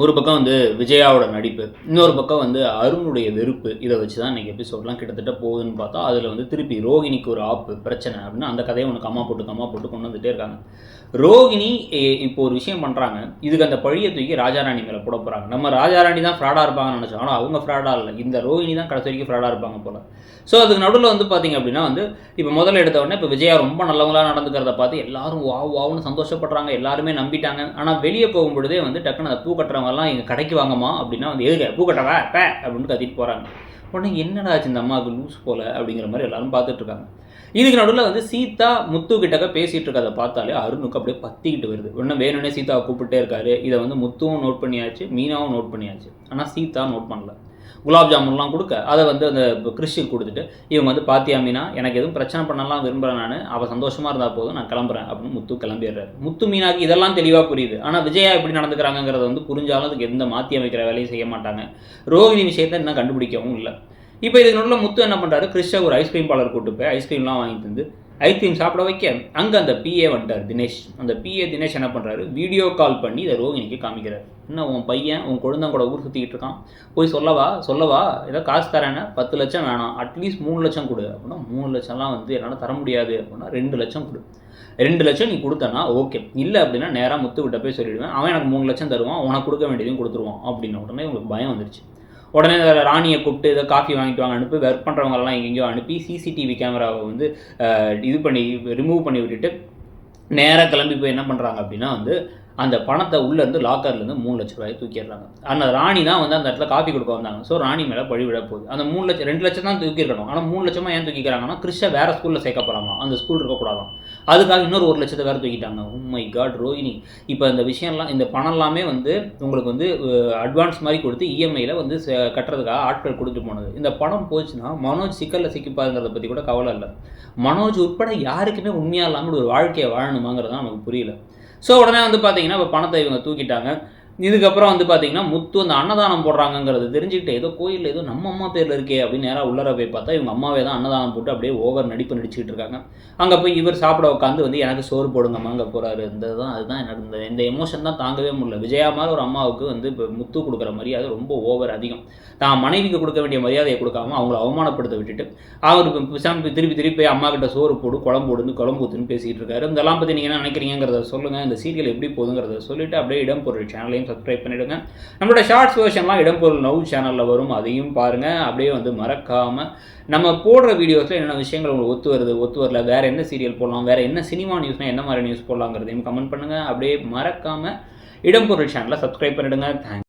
ஒரு பக்கம் வந்து விஜயாவோட நடிப்பு இன்னொரு பக்கம் வந்து அருணுடைய வெறுப்பு இதை வச்சு தான் இன்றைக்கி எபிசோட்லாம் கிட்டத்தட்ட போகுதுன்னு பார்த்தா அதில் வந்து திருப்பி ரோகிணிக்கு ஒரு ஆப்பு பிரச்சனை அப்படின்னு அந்த கதையை உனக்கு அம்மா போட்டு கம்மா போட்டு கொண்டு வந்துகிட்டே இருக்காங்க. ரோகிணி இப்போ ஒரு விஷயம் பண்ணுறாங்க இதுக்கு அந்த பழியை தூக்கி ராஜாராணி மேலே போட போகிறாங்க நம்ம ராஜாராணி தான் ஃப்ராடாக இருப்பாங்கன்னு நினச்சோம் ஆனால் அவங்க ஃப்ராடாக இல்லை. இந்த ரோகிணி தான் கடைசி வரைக்கும் ஃப்ராடாக இருப்பாங்க போல். ஸோ அதுக்கு நடுவில் வந்து பார்த்திங்க அப்படின்னா வந்து இப்போ முதல்ல எடுத்த உடனே இப்போ விஜயா ரொம்ப நல்லவங்களாக நடந்துக்கிறத பார்த்து எல்லாரும் வாவ் வாவுன்னு சந்தோஷப்படுறாங்க எல்லாருமே நம்பிட்டாங்க. ஆனால் வெளியே போகும்பொழுதே வந்து டக்குன்னு அந்த பூ கட்டுறவங்கலாம் எங்கள் கடைக்கு வாங்கம்மா அப்படின்னா வந்து எதுக்கு? பூ கட்டவா? பே அப்படின்னு கத்திட்டு போகிறாங்க உடனே என்னடா ஆச்சு இந்த அம்மாவுக்கு லூஸ் போல? அப்படிங்கிற மாதிரி எல்லாரும் பார்த்துட்டு இருக்காங்க இதுக்கு நடுவில் வந்து சீதா முத்து கிட்டக்க பேசிகிட்டு இருக்கதை பார்த்தாலே அருணுக்கு அப்படியே பத்திக்கிட்டு வருது. உடனே வேணும்னே சீதாவை கூப்பிட்டே இருக்காரு. இதை வந்து முத்துவும் நோட் பண்ணியாச்சு மீனாவும் நோட் பண்ணியாச்சு. ஆனால் சீதா நோட் பண்ணல. குலாப் ஜாமுன்லாம் கொடுக்க அதை வந்து அந்த கிறிஸ்டிக்கு கொடுத்துட்டு இவங்க வந்து பாத்தியா மீனா எனக்கு எதுவும் பிரச்சனை பண்ணலாம் விரும்புகிறேன் நான் அவள் சந்தோஷமாக இருந்தால் போதும் நான் கிளம்புறேன் அப்படின்னு முத்து கிளம்பிடுறாரு. முத்து மீனாக்கு இதெல்லாம் தெளிவாக புரியுது. ஆனால் விஜயா எப்படி நடந்துக்கிறாங்கங்கிறத வந்து புரிஞ்சாலும் அதுக்கு எந்த மாற்றி அமைக்கிற வேலையும் செய்ய மாட்டாங்க. ரோஹிணி விஷயத்தை இன்னும் கண்டுபிடிக்கவும் இல்லை. இப்போ இதனோட முத்து என்ன பண்ணுறாரு கிறிஸ்டா ஒரு ஐஸ்கிரீம் பார்லர் கூட்டு போய் ஐஸ்கிரீம்லாம் வாங்கி தந்து ஐஸ்கிரீம் சாப்பிட வைக்க அங்கே அந்த பிஏ வந்துட்டார் தினேஷ். அந்த பிஏ தினேஷ் என்ன பண்ணுறாரு வீடியோ கால் பண்ணி இதை ரோகிணிக்கு காமிக்கிறார். என்ன உன் பையன் உன் குழந்தைங்க கூட ஊர் சுற்றிக்கிட்டு இருக்கான்? போய் சொல்லவா? சொல்லவா? ஏதோ காசு தரேன்னு பத்து லட்சம் வேணாம். அட்லீஸ்ட் மூணு லட்சம் கொடு. அப்படின்னா மூணு லட்சம்லாம் வந்து என்னால் தர முடியாது. அப்படின்னா ரெண்டு லட்சம் கொடு. ரெண்டு லட்சம் நீ கொடுத்தனா ஓகே இல்லை அப்படின்னா நேராக முத்து விட்ட போய் சொல்லிடுவேன். அவன் எனக்கு மூணு லட்சம் தருவான். உனக்கு கொடுக்க வேண்டியதையும் கொடுத்துருவான். அப்படின்ன உடனே உங்களுக்கு பயம் வந்துருச்சு. உடனே அதில் ராணியை கூப்பிட்டு இதை காஃபி வாங்கிட்டு வாங்க அனுப்பி ஒர்க் பண்ணுறவங்கெல்லாம் எங்கெங்கேயோ அனுப்பி சிசிடிவி கேமராவை வந்து இது பண்ணி ரிமூவ் பண்ணி விட்டுட்டு நேராக கிளம்பி போய் என்ன பண்ணுறாங்க அப்படின்னா வந்து அந்த பணத்தை உள்ளேருந்து லாக்கர்லேருந்து மூணு லட்ச ரூபாய் தூக்கிடுறாங்க. அந்த ராணி தான் வந்து அந்த இடத்துல காப்பி கொடுக்க வந்தாங்க. ஸோ ராணி மேலே பழி விட போகுது. அந்த மூணு லட்சம் ரெண்டு லட்சம் தான் தூக்கிருக்கணும் ஆனால் மூணு லட்சமாக ஏன் தூக்கிக்கிறாங்கன்னா கிறிஷ வேறு ஸ்கூலில் சேர்க்க போகிறாங்க அந்த ஸ்கூல் இருக்கக்கூடாதாம் அதுக்காக இன்னொரு ஒரு லட்சத்தை வேறு தூக்கிட்டாங்க. Oh உண்மை காட் ரோஹினி இப்போ இந்த விஷயம்லாம் இந்த பணம் எல்லாமே வந்து உங்களுக்கு வந்து அட்வான்ஸ் மாதிரி கொடுத்து இஎம்ஐயில் வந்து கட்டுறதுக்காக ஆட்கள் கொடுத்து போனது. இந்த பணம் போச்சுன்னா மனோஜ் சிக்கலில் சிக்கிப்பாருங்கிறத பற்றி கூட கவலை இல்லை. மனோஜ் உட்பட யாருக்குமே உண்மையாக இல்லாமல் ஒரு வாழ்க்கையை வாழணும். வாழணுமாங்கிறது தான் நமக்கு புரியல. ஸோ உடனே வந்து பார்த்தீங்கன்னா இப்போ பணத்தை இவங்க தூக்கிட்டாங்க. இதுக்கப்புறம் வந்து பார்த்தீங்கன்னா முத்து அந்த அன்னதானம் போடுறாங்கங்கிறது தெரிஞ்சுக்கிட்டு ஏதோ கோயிலில் ஏதோ நம்ம அம்மா பேரில் இருக்கே அப்படின்னு நேராக உள்ளர போய் பார்த்தா இவங்க அம்மாவே தான் அன்னதானம் போட்டு அப்படியே ஓவர் நடிப்பு நடிச்சுக்கிட்டு இருக்காங்க. அங்கே போய் இவர் சாப்பிட உட்காந்து வந்து எனக்கு சோறு போடுங்கம்மாங்க போகிறாரு இந்த தான் அதுதான் எனக்கு இந்த இந்த எமோஷன் தான் தாங்கவே முடியல. விஜயா மாதிரி ஒரு அம்மாவுக்கு வந்து இப்போ முத்து கொடுக்குற மரியாதை ரொம்ப ஓவர் அதிகம். தான் மனைவிக்கு கொடுக்க வேண்டிய மரியாதையை கொடுக்காம அவங்கள அவமானப்படுத்த விட்டுட்டு அவர் இப்ப திருப்பி திருப்பி போய் அம்மா கிட்ட சோறு போடு குழம்பு போடுன்னு குழம்பு ஊத்துன்னு பேசிகிட்டு இருக்காரு. இதெல்லாம் பற்றி நீங்கள் என்ன நினைக்கிறீங்கிறத சொல்லுங்கள் இந்த சீரியல் எப்படி போகுதுங்கிறத சொல்லிட்டு அப்படியே இடம் பொருள் சேனலையும் சப்ஸ்கிரைப் பண்ணிவிடுங்க நம்மளோட ஷார்ட்ஸ் வேர்ஷன்லாம் இடம்பொருள் நவ் சேனலில் வரும். அதையும் பாருங்கள் அப்படியே வந்து மறக்காமல் நம்ம போடுற வீடியோஸில் என்னென்ன விஷயங்கள் உங்களுக்கு ஒத்து வருது ஒத்து வரல வேறு என்ன சீரியல் போடலாம் வேறு என்ன சினிமா நியூஸ்னால் என்ன மாதிரி நியூஸ் போடலாங்கிறதையும் கமெண்ட் பண்ணுங்கள் அப்படியே மறக்காமல் இடம்பொருள் சேனலை சப்ஸ்கிரைப் பண்ணிவிடுங்க தேங்க்ஸ்